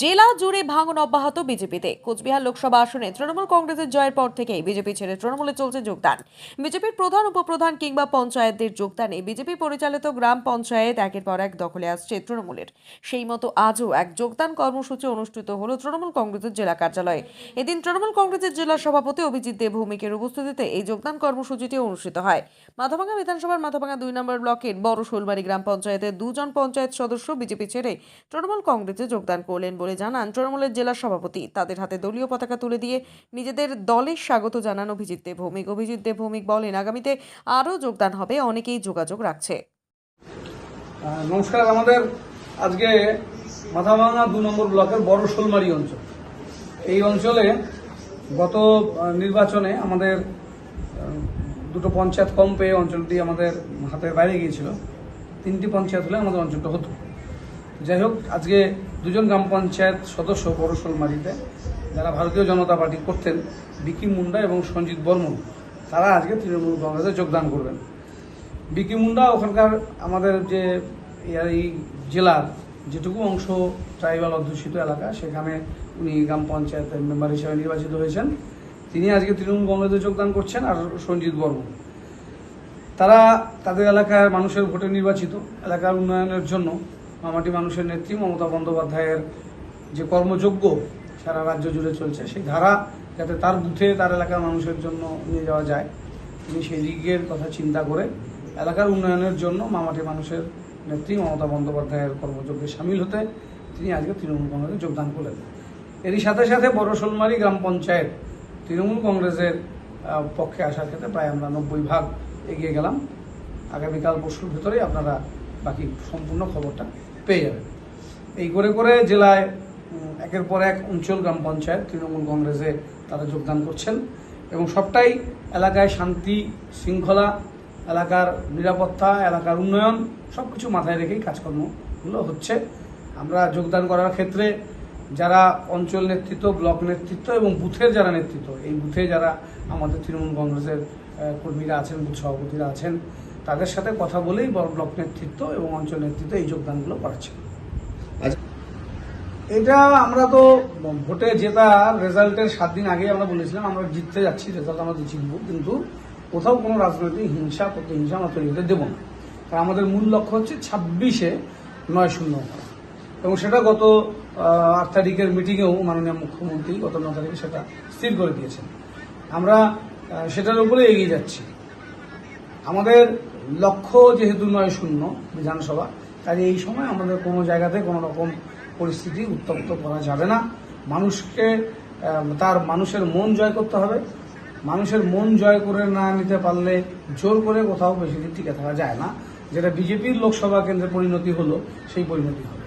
জেলা জুড়ে ভাঙন অব্যাহত বিজেপিতে। কোচবিহার লোকসভা আসনে তৃণমূল কংগ্রেসের জয়ের পর থেকেই বিজেপি ছেড়ে তৃণমূলে চলছে যোগদান। বিজেপির প্রধান, উপপ্রধান কিংবা পঞ্চায়েতদের যোগদানে বিজেপি পরিচালিত গ্রাম পঞ্চায়েত একের পর এক দখলে আসছে তৃণমূলের। সেই মতো আজও এক যোগদান কর্মসূচি অনুষ্ঠিত হলো তৃণমূল কংগ্রেসের জেলা কার্যালয়ে। এদিন তৃণমূল কংগ্রেসের জেলা সভাপতি অভিজিৎ দেবভৌমিকের উপস্থিতিতে এই যোগদান কর্মসূচিটি অনুষ্ঠিত হয়। মাথাভাঙা বিধানসভার মাথাভাঙা দুই নম্বর ব্লকের বড় শোলবাড়ি গ্রাম পঞ্চায়েতের দুজন পঞ্চায়েত সদস্য বিজেপি ছেড়ে তৃণমূল কংগ্রেসে যোগদান করলেন বলে জানান তৃণমূলের জেলা সভাপতি। তাদের হাতে দলীয় পতাকা তুলে দিয়ে নিজেদের দলের স্বাগত জানান অভিজিৎ দেব ভৌমিক অভিজিৎ দেব ভৌমিক বলেন, আগামীতে আরও যোগদান হবে, অনেকেই যোগাযোগ রাখছে। নমস্কার, আমাদের আজকে মাথাভাঙা দু নম্বর ব্লকের বড় শোলমারি অঞ্চল। এই অঞ্চলে গত নির্বাচনে আমাদের দুটো পঞ্চায়েত কম পেয়ে অঞ্চলটি আমাদের হাতের বাইরে গিয়েছিল। তিনটি পঞ্চায়েত হলে আমাদের অঞ্চলটা হতো। যাই হোক, আজকে দুজন গ্রাম পঞ্চায়েত সদস্য বড় শোলমারিতে যারা ভারতীয় জনতা পার্টি করতেন, বিকি মুন্ডা এবং সঞ্জিত বর্মন, তারা আজকে তৃণমূল কংগ্রেসে যোগদান করবেন। বিকি মুন্ডা ওখানকার আমাদের যে এই জেলার যেটুকু অংশ ট্রাইবাল অধ্যুষিত এলাকা, সেখানে উনি গ্রাম পঞ্চায়েতের মেম্বার হিসেবে নির্বাচিত হয়েছেন। তিনি আজকে তৃণমূল কংগ্রেসে যোগদান করছেন আর সঞ্জিত বর্মন। তারা তাদের এলাকার মানুষের ভোটে নির্বাচিত, এলাকার উন্নয়নের জন্য মামাটি মানুষের নেত্রী মমতা বন্দ্যোপাধ্যায়ের যে কর্মযোগ্য সারা রাজ্য জুড়ে চলছে, সেই ধারা যাতে তার বুথে, তার এলাকার মানুষের জন্য নিয়ে যাওয়া যায়, তিনি সেই দিকের কথা চিন্তা করে এলাকার উন্নয়নের জন্য মামাটি মানুষের নেত্রী মমতা বন্দ্যোপাধ্যায়ের কর্মযজ্ঞে সামিল হতে তিনি আজকে তৃণমূল কংগ্রেসে যোগদান করলেন। এরই সাথে সাথে বড় শোলমারি গ্রাম পঞ্চায়েত তৃণমূল কংগ্রেসের পক্ষে আসার ক্ষেত্রে প্রায় আমরা নব্বই ভাগ এগিয়ে গেলাম। আগামীকাল পরশুর ভেতরেই আপনারা বাকি সম্পূর্ণ খবরটা পেয়ে যাবেন এই করে করে জেলায় একের পর এক অঞ্চল গ্রাম পঞ্চায়েত তৃণমূল কংগ্রেসে তারা যোগদান করছেন এবং সবটাই এলাকায় শান্তি, শৃঙ্খলা, এলাকার নিরাপত্তা, এলাকার উন্নয়ন সব কিছু মাথায় রেখেই কাজকর্মগুলো হচ্ছে। আমরা যোগদান করার ক্ষেত্রে যারা অঞ্চল নেতৃত্ব, ব্লক নেতৃত্ব এবং বুথের যারা নেতৃত্ব, এই বুথে যারা আমাদের তৃণমূল কংগ্রেসের কর্মীরা আছেন, বুথ সভাপতিরা আছেন তাদের সাথে কথা বলেই বড় ব্লক নেতৃত্ব এবং অঞ্চল নেতৃত্ব এই যোগদানগুলো করাচ্ছে এটা আমরা তো ভোটে জেতার রেজাল্টের সাত দিন আগে আমরা বলেছিলাম আমরা জিততে যাচ্ছি রেজাল্ট আমরা জিতবো কিন্তু কোথাও কোনো রাজনৈতিক হিংসা প্রতিহিংসা আমরা তৈরি হতে দেবো না। কারণ আমাদের মূল লক্ষ্য হচ্ছে ছাব্বিশে নয় শূন্য করা এবং সেটা গত আট তারিখের মিটিংয়েও মাননীয় মুখ্যমন্ত্রী গত ন তারিখে সেটা স্থির করে দিয়েছেন। আমরা সেটার উপরে এগিয়ে যাচ্ছি। আমাদের লক্ষ্য যেহেতু নয়, শূন্য বিধানসভা কাজে এই সময় আমাদের কোনো জায়গাতে কোনো রকম পরিস্থিতি উত্তপ্ত করা যাবে না। মানুষকে তার মানুষের মন জয় করতে হবে। মানুষের মন জয় করে না নিতে পারলে জোর করে কোথাও বেশি দিন টিকে থাকা যায় না। যেটা বিজেপির লোকসভা কেন্দ্রে পরিণতি হলো, সেই পরিণতি হবে।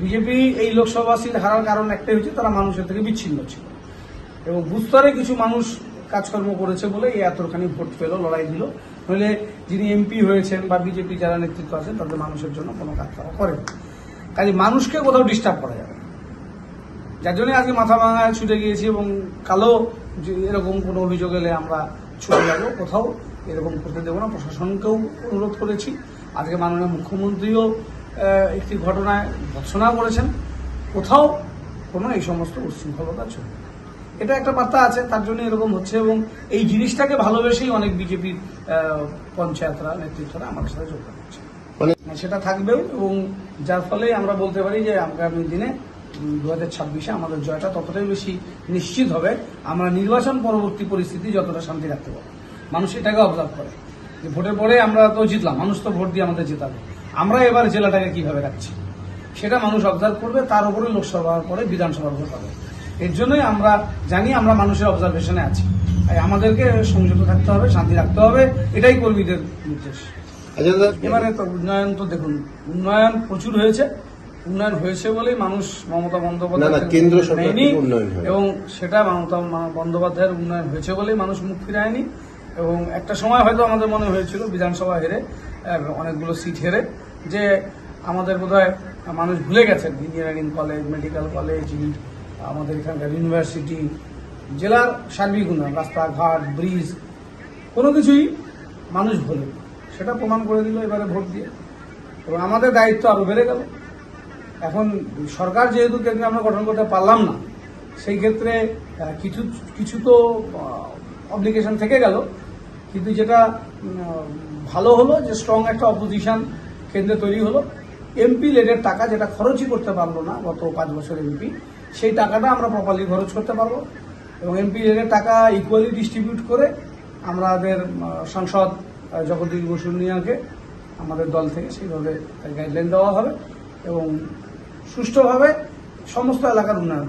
বিজেপি এই লোকসভা সিট হারার কারণ একটাই হচ্ছে, তারা মানুষের থেকে বিচ্ছিন্ন ছিল। এবং বুস্তরে কিছু মানুষ কাজকর্ম করেছে বলে এই এতখানি ভোট পেল, লড়াই দিল। নইলে যিনি এমপি হয়েছেন বা বিজেপি যারা নেতৃত্ব আছেন, তাদের মানুষের জন্য কোনো কাজ তারা করেন। কাজে মানুষকে কোথাও ডিস্টার্ব করা যাবে যার জন্য আজকে মাথা ভাঙায় ছুটে গিয়েছি এবং কালো এরকম কোনো অভিযোগ এলে আমরা ছুটে যাব, কোথাও এরকম করতে দেবো না। প্রশাসনকেও অনুরোধ করেছি। আজকে মাননীয় মুখ্যমন্ত্রীও একটি ঘটনায় ভৎসনা করেছেন। কোথাও কোনো এই সমস্ত উচ্ছৃঙ্খলতা চলবে। এটা একটা বার্তা আছে তার জন্য এরকম হচ্ছে এবং এই জিনিসটাকে ভালোবেসেই অনেক বিজেপির পঞ্চায়েতরা নেতৃত্বরা আমাদের সাথে যোগদান করছে মানে সেটা থাকবেও এবং যার ফলে আমরা বলতে পারি যে আগামী দিনে দু হাজার ছাব্বিশে আমাদের জয়টা ততটাই বেশি নিশ্চিত হবে। আমরা নির্বাচন পরবর্তী পরিস্থিতি যতটা শান্তি রাখতে পারব। মানুষ এটাকে অবজার্ভ করে যে ভোটের পরে আমরা তো জিতলাম মানুষ তো ভোট দিয়ে আমাদের জেতাবে। আমরা এবার জেলাটাকে কীভাবে রাখছি? সেটা মানুষ অবজার্ভ করবে তার উপরে লোকসভার পরে বিধানসভার ভোট হবে। এর জন্যই আমরা জানি আমরা মানুষের অবজারভেশনে আছি। তাই আমাদেরকে সংযত থাকতে হবে শান্তি রাখতে হবে এটাই কর্মীদের নির্দেশ। এবারে তো উন্নয়ন তো দেখুন উন্নয়ন প্রচুর হয়েছে। উন্নয়ন হয়েছে বলেই মানুষ মমতা বন্দ্যোপাধ্যায় কেন্দ্র। এবং সেটা মমতা বন্দ্যোপাধ্যায়ের উন্নয়ন হয়েছে বলেই মানুষ মুখ ফিরায়নি। এবং একটা সময় হয়তো আমাদের মনে হয়েছিল বিধানসভা হেরে অনেকগুলো সিট হেরে যে আমাদের বোধহয় মানুষ ভুলে গেছেন ইঞ্জিনিয়ারিং কলেজ মেডিকেল কলেজ আমাদের এখানকার ইউনিভার্সিটি, জেলার সার্বিক উন্নয়ন, রাস্তাঘাট, ব্রিজ, কোনো কিছুই মানুষ ভোলে সেটা প্রমাণ করে দিল এবারে ভোট দিয়ে। এবং আমাদের দায়িত্ব আরও বেড়ে গেল। এখন সরকার যেহেতু কেন্দ্রে আমরা গঠন করতে পারলাম না, সেই ক্ষেত্রে কিছু কিছু তো অব্লিগেশন থেকে গেল। কিন্তু যেটা ভালো হলো যে স্ট্রং একটা অপোজিশন কেন্দ্রে তৈরি হলো। এমপি লেডের টাকা যেটা খরচই করতে পারল না, গত পাঁচ বছর এমপি সেই টাকাটা আমরা প্রপারলি খরচ করতে পারব এবং এমপি লেডের টাকা ইকুয়ালি ডিস্ট্রিবিউট করে আমাদের সংসদ জগদীশ বসু নিয়াকে আমাদের দল থেকে সেইভাবে গাইডলাইন দেওয়া হবে এবং সুষ্ঠুভাবে সমস্ত এলাকার উন্নয়ন